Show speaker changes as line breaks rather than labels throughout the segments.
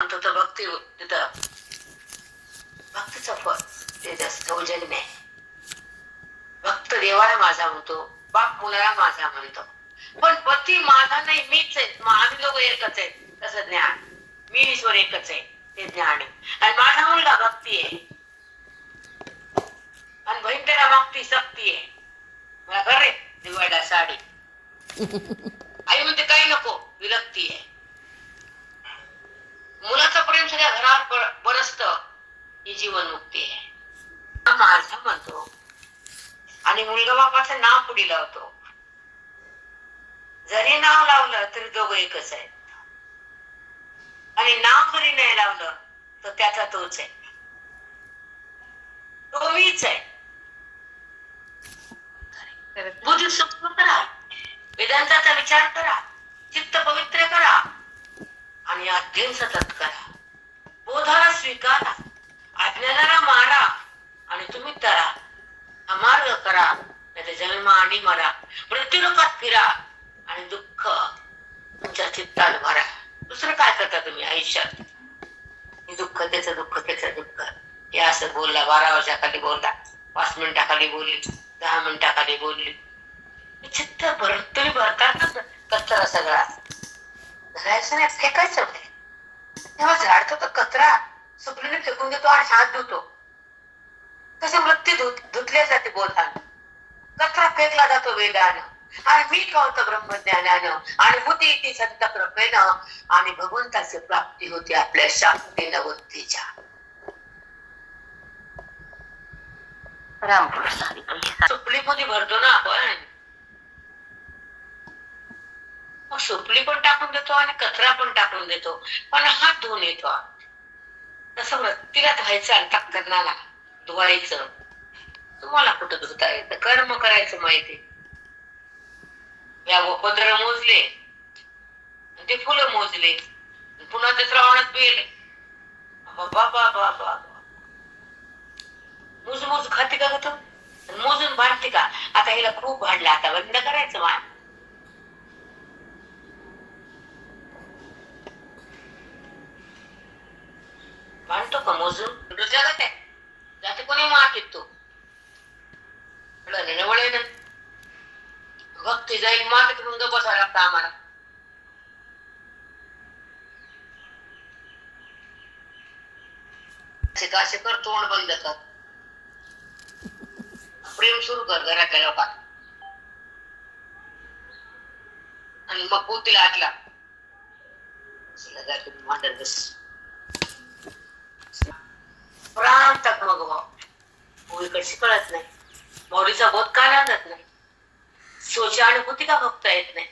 तर भक्ती तिथं भक्तीचं फळ ते जास्त सौजन्य आहे भक्त देवाला माझा म्हणतो बाप मुलाला माझा म्हणतो पण पती माझा नाही मीच आहे आम्ही लोक एकच आहे तसं ज्ञान मी ईश्वर एकच आहे ते ज्ञान आहे आणि माझा मुलगा भक्ती आहे आणि बहीण त्याला मागती सक्ती आहे मला घर रे दिवाळीला साडी आई म्हणते काही नको विरक्ती आहे मुलाचं प्रेम सगळ्या घरावर ब- बरसत. ही जीवनमुक्ती आहे. हा माझा म्हणतो. आणि मुलगा बापाचं नाव पुढे लावतो. जरी नाव लावलं तरी दोघं एकच आहेत? आणि नाव जरी नाही लावलं तर त्याचा तोच आहे. तो मीच आहे बुद्धी सूक्ष्म करा. वेदांताचा विचार करा. चित्त पवित्र करा. आणि अध्ययन सतत करा. बोधाला स्वीकारा. अज्ञानाला मारा. आणि तुम्ही तरा. अमार्ग करा. त्याचा जन्म आणि मरा. मृत्यूलोकात फिरा. आणि दुःख तुमच्या चित्तात भरा. दुसरं काय करता तुम्ही आयुष्यात? दुःख त्याचं दुःख त्याचं दुःख. हे असं बोलला बारा वर्षाखाली बोलला. पाच मिनिटाखाली बोलली. दहा मिनिटाखाली बोलली. चित्त भरत तुम्ही भरतात कचरा सगळा. धरायचं नाही फेकायचं नाही तेव्हा झाडतो तर कचरा सुकलीने फेकून देतो आणि हात धुतो. तसे वृत्ती धुत धुतल्या जाते बोधान. कचरा फेकला जातो वेगानं. आणि मी कळतं ब्रह्मज्ञानानं. आणि बुद्धी ती संत कृपेनं आणि भगवंताची प्राप्ती होती आपल्या शांतीनं बुद्धीच्या सुपली मध्ये भरतो ना आपण? मग सुपली पण टाकून देतो आणि कचरा पण टाकून देतो. पण हात धुवून येतो तसं वृत्तीला धुवायचं अंतकरणाला धुवायचं. तुम्हाला कुठं धुता येतं? कर्म करायचं माहिती. या उपद्र मोजले. ते फुलं मोजले. पुन्हा ते श्रावणात पिले बाबा बाबा बाबा मोज मोज खाते का ग तू? मोजून भांडते का? आता हिला खूप भांडलं. आता बंद करायचं मान. मांडतो का मोजून? कुठं काय जाते कोणी मातीत तो? निवळे ना भक्ती जाईल मातीत म्हणून बसायला लागतं आम्हाला. असे कर तोंड बंद कर. प्रेम सुरू कर घरातल्या लोकात आणि मग पोतीला आटला मांडत बस प्राण तक मग हो. इकडची कळत नाही. मौलीचा बोध का लागत नाही? सोची अनुभूती का भक्ता येत नाही?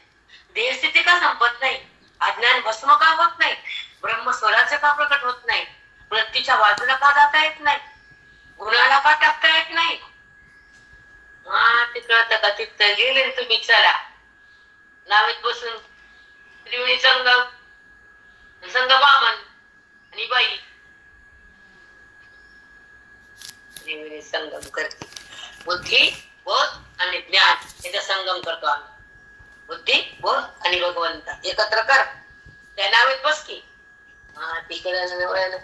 देहस्थिती का संपत नाही? अज्ञान भस्म का होत नाही? ब्रह्म स्वराचं का प्रकट होत नाही? वृत्तीच्या बाजूला का जाता येत नाही? गुणाला का टाकता येत नाही? हा तिकडं का तिथं गेले तुम्ही? चला. नावीत बसून त्रिवेणी संगम संग बामन आणि बाई. त्रिवेणी संगम करते. बुद्धी बोध आणि ज्ञान याचा संगम करतो आम्ही. बुद्धी बोध आणि भगवंत एकत्र कर. त्या नावेत बस की. हा तिकडे जवळ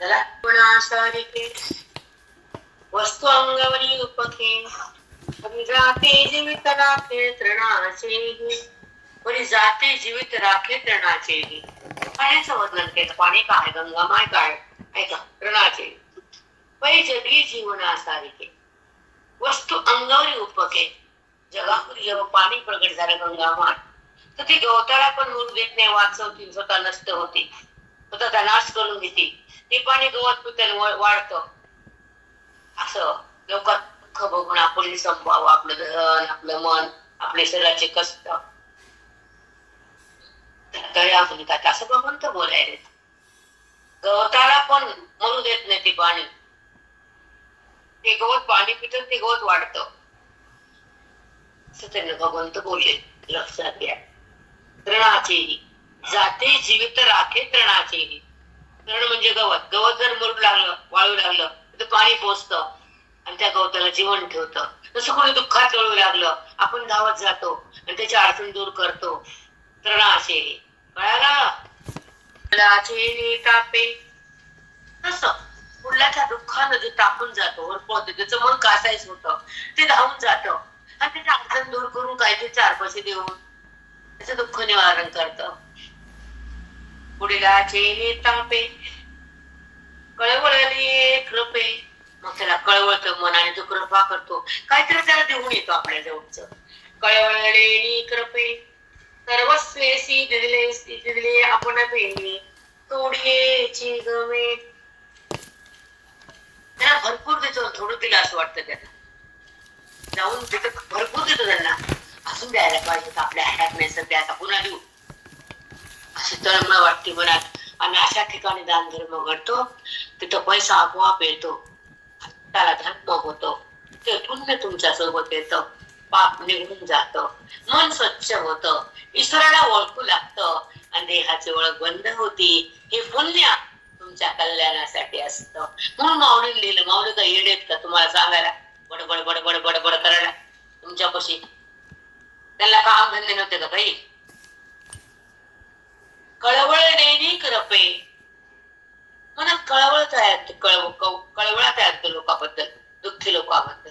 चला. पुन्हा वस्तू अंगावरी उपखे जाते जीवित राखे तृणाचे कोणी जाते जीवित राखे तृणाचे पाण्याचं वर्णन केलं. पाणी काय? गंगामाय काय? ऐका तृणाचे पै जगी जीवनासारिके वस्तू अंगावरी उपके जगापुरी जेव्हा पाणी प्रगट झालं गंगामाय तर ती गवताला पण मूल देत नाही वाचवतील स्वतः नष्ट होती. स्वतःचा नाश करून घेते. ते पाणी गवत पिकन वाढत. असं लोकात दुःख बघून आपण संपवावं आपलं धन आपलं मन आपले शरीराचे कष्ट. तळ्या मुनिकात असं भगवंत बोलायले गवताला पण मरू देत नाही ते पाणी. ते गवत पाणी पितं ते गवत वाढत. असं त्यांना भगवंत बोलले लक्षात घ्या. तृणाचेही जाते जीवित राखे तृणाचेही तृण म्हणजे गवत. गवत जर मरू लागलं वाळू लागलं तर पाणी पोचतं आणि त्या गवताला जीवन ठेवतं. जसं कोणी दुःखात जळू लागलं आपण धावत जातो आणि त्याची अडचण दूर करतो. तृणाचे कळालं? तापे तसं मुलाच्या दुःखानं जे तापून जातो होतं त्याचं मन कासायच होतं. ते धावून जात. आणि त्याचा अडचण दूर करून काय ते चार पैसे देऊन त्याचं दुःख निवारण करतं. पुढीलाचे तापे. कळवळले कृपे. मग त्याला कळवळतं मन आणि तो कृपा करतो. काहीतरी त्याला देऊन येतो आपल्या जवळच. कळवळलेली कृपे. सर्वस्वेसी दिले दिले आपण पेनी तोडिये गमे त्याला भरपूर देतो थोडं दिलं असं वाटतं त्याला जाऊन तिथं भरपूर देतो त्यांना अजून द्यायला पाहिजे तर आपल्या हातात नाही सध्या आता पुन्हा देऊ. अशी तळमळ वाटते मनात. आणि अशा ठिकाणी दान धर्म घडतो तिथं पैसा आपोआप येतो. त्याला धर्म होतो. ते पुण्य तुमच्यासोबत येतं. पाप निघून जात. मन स्वच्छ होत. ईश्वराला ओळखू लागतं. आणि देहाची ओळख बंद होती. हे पुण्य तुमच्या कल्याणासाठी असतं. म्हणून माऊलीने लिहिलं माऊली का येडेत का? तुम्हाला सांगायला बडबड बडबड बडबड करायला. तुमच्यापाशी त्यांना काम धंदे नव्हते का काही? कळवळ नेहमी करपे. मनात कळवळ तयार कळव कळवळा तयार लोकाबद्दल दुःखी लोकाबद्दल.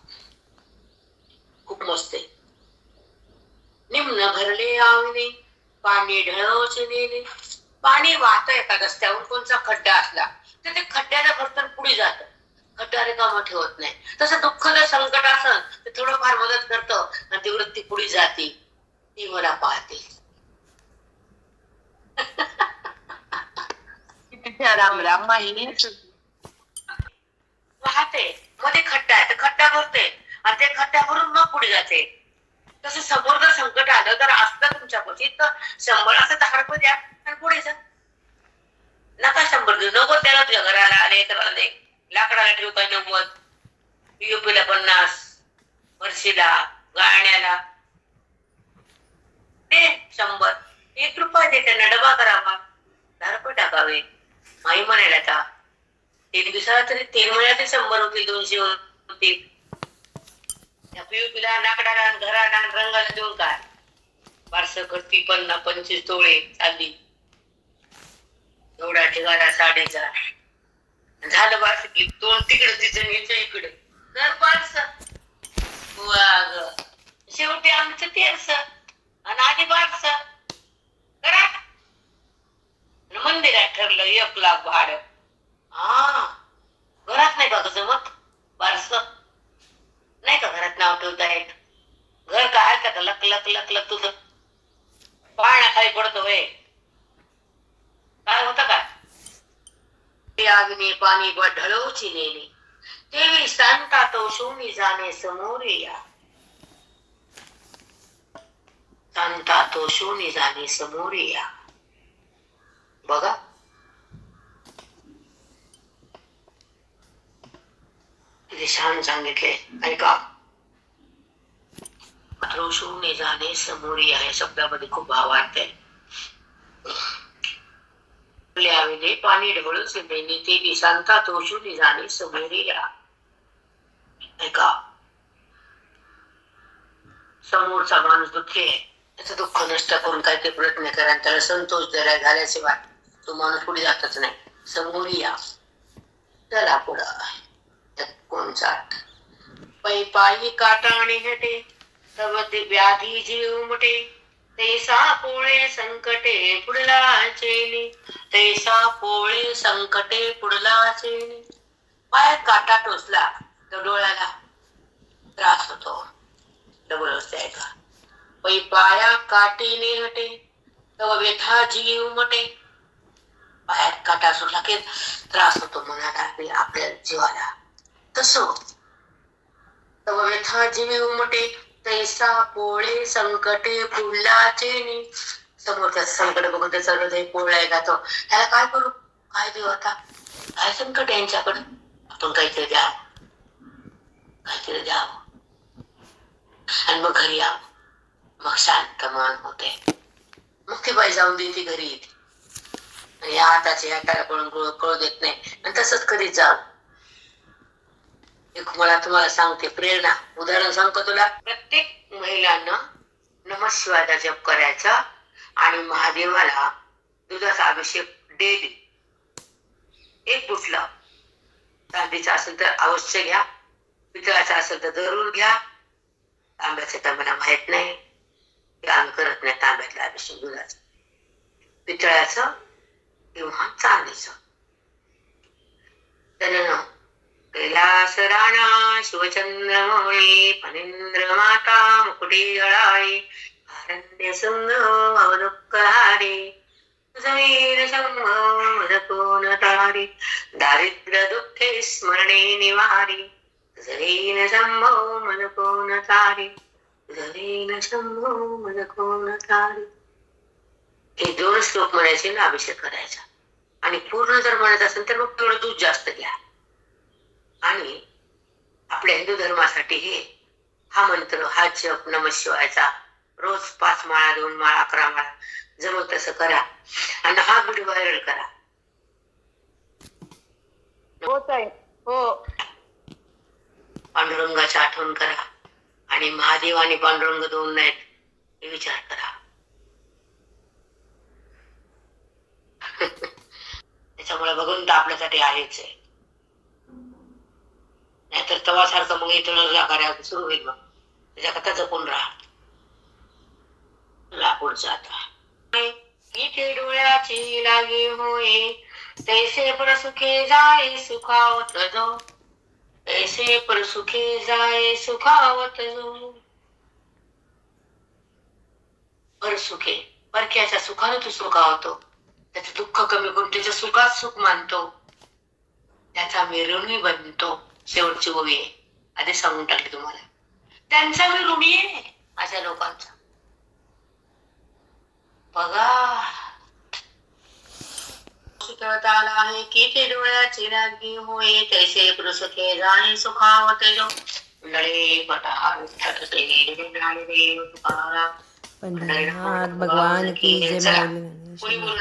आहे
निम्न भरले आमिनी पाणी ढळ छिनेणे पाणी वाहत एका रस्त्यावर कोणचा खड्डा असला तर ते खड्ड्याला फक्त पुढे जात. खड्डा रिकामा ठेवत नाही. तसं दुःख जर संकट असेल तर थोडंफार मदत करतं आणि ती वृत्ती पुढे जाते. ती मला पाहते.
राम राम माहिती
वाहते. मध्ये खड्डा आहे तर खड्डा भरते. आणि ते खात्यावरून मग पुढे जाते. तसं समोर जर संकट आलं तर असतं तुमच्या पशी तर शंभर असं दहा रुपये द्या आणि पुढे जा. नका शंभर देऊ. नको त्याला तुझ्या घराला आले तर आले लाकडाला ठेवता नव्वद? युपीला पन्नास. वर्षीला गाण्याला. ते शंभर. एक रुपये दे त्यांना. डबा करावा. दहा रुपये टाकावे. माई म्हणायला आता. तीन दिवसाला तरी तीन महिन्यात शंभर होतील दोनशे होतील. त्या पिऊपीला लाकडाला घराला रंगाला देऊन काय? बारस करती पन्ना पंचवीस तोळे चालली एवढा ठिकाणा साडेचा. झालं बारस की दोन तिकडं तिचं नेचं इकडे. तर बारस. वाग शेवटी आमचं तेरस. आणि आधी बारस. करा. मंदिरात ठरलं एक लाख भाडं. हा. घरात नाही बघ जमत बारस नाही का घरात नाव ठेवता येत घर काय का लक लक लक तुझं. पडतो वे काय होत काय पाणी ढळवची नेली. देवी सांगता तो शोनी जाणे समोर या. सांगता तो शोनी जाणे समोर या. बघा. किती छान सांगितले. ऐका रोषूने जाणे समोरी या शब्दामध्ये खूप भाव आहे लिहाविले पाणी ढवळून सिमेनी ते दिसांता तोशूने जाणे समोरी या. ऐका. समोरचा माणूस दुःखी आहे. त्याचं दुःख नष्ट करून काहीतरी प्रयत्न करा आणि त्याला संतोष द्यायला झाल्याशिवाय तो माणूस पुढे जातच नाही. समोरी या. चला पुढं. कोणचा पै पायी आणि हटे. तव ते व्याधी जीव मुटे. तैसा पोळे संकटे पुढला चेनी तैसा पोळे संकटे पुढला चेनी पाय काटा टोचला तर डोळ्याला त्रास होतो. डबल आहे पै पाया काटीने हटे तव व्यथा जीव मटे. पायात काटा सुटला की त्रास होतो मनाला आपल्या जीवाला. तस तव व्यथा जीव उमटे तैसा पोळे संकटे फुलाचे समोरच्या संकट बघून त्याचा हृदय पोळलाय जातो त्याला काय करू? काय देऊ आता? काय संकट यांच्याकडे? आपण काहीतरी द्या. काहीतरी द्या. आणि मग घरी या. मग शांत मन होते. मग ती बाई जाऊन देते घरी. येते आणि या हाताचे हाताला कळून कळू देत नाही. आणि तसंच करीत जाऊ एक मला तुम्हाला सांगते प्रेरणा. उदाहरण सांगतो तुला. प्रत्येक महिलांना नमस्वादा जप करायचा आणि महादेवाला दुधाचा अभिषेक डेली एक बुटला चांदीचा असेल तर अवश्य घ्या. पितळाचा असेल तर जरूर घ्या. तांब्याचं तर मला माहीत नाही. काम आम्ही करत नाही तांब्यातला अभिषेक दुधाचा. पितळाचं किंवा चांदीचं. त्यानं कैलास राणा शिवचंद्रमौळी फणींद्र माता मुकुटी हळाळी आरण्य संग अवनुक्कहारी जमीन संग मदकोन तारी दारिद्र्य दुःखे स्मरणे निवारी जरीन शंभो मनकोन तारी जरीन शंभो मनकोन तारी. हे दोन श्लोक म्हणायचे ना अभिषेक करायचा. आणि पूर्ण जर म्हणत असेल तर मग तेवढं दूध जास्त घ्या. आणि आपल्या हिंदू धर्मासाठी हे हा मंत्र हा जप नम शिवायचा. रोज पाच माळा दोन माळा अकरा माळा जमल तसं करा. आणि हा व्हिडिओ व्हायरल करा.
आहे हो.
पांडुरंगाची आठवण करा. आणि महादेव आणि पांडुरंग दोन नाहीत हे विचार करा. त्याच्यामुळे भगवंत आपल्यासाठी आहेच आहे. नाहीतर तवासारखं मग इथं कार्य सुरू होईल मग. त्याच्याकरता जपून राहा. लाकूड जाता इथे डोळ्याची लागी होय तैसे परसुखे जाय सुखावत जो ऐसे पर सुखे जाय सुखावत जो पर सुखे. परक्याच्या सुखाने तू सुखावतो. त्याचं दुःख कमी करून त्याच्या सुखात सुख मानतो. त्याचा मिरवणी बनतो. शेवटची ओवी आहे आधी सांगून टाकली तुम्हाला. त्यांचा मी ऋणी आहे अशा लोकांचा. बघा. शिकवता आला आहे की ते डोळ्याची रागी होय तैसे पुरुषके जाणे सुखावत जो नळे पटा विठ्ठल श्री
पंढरनाथ भगवान की जय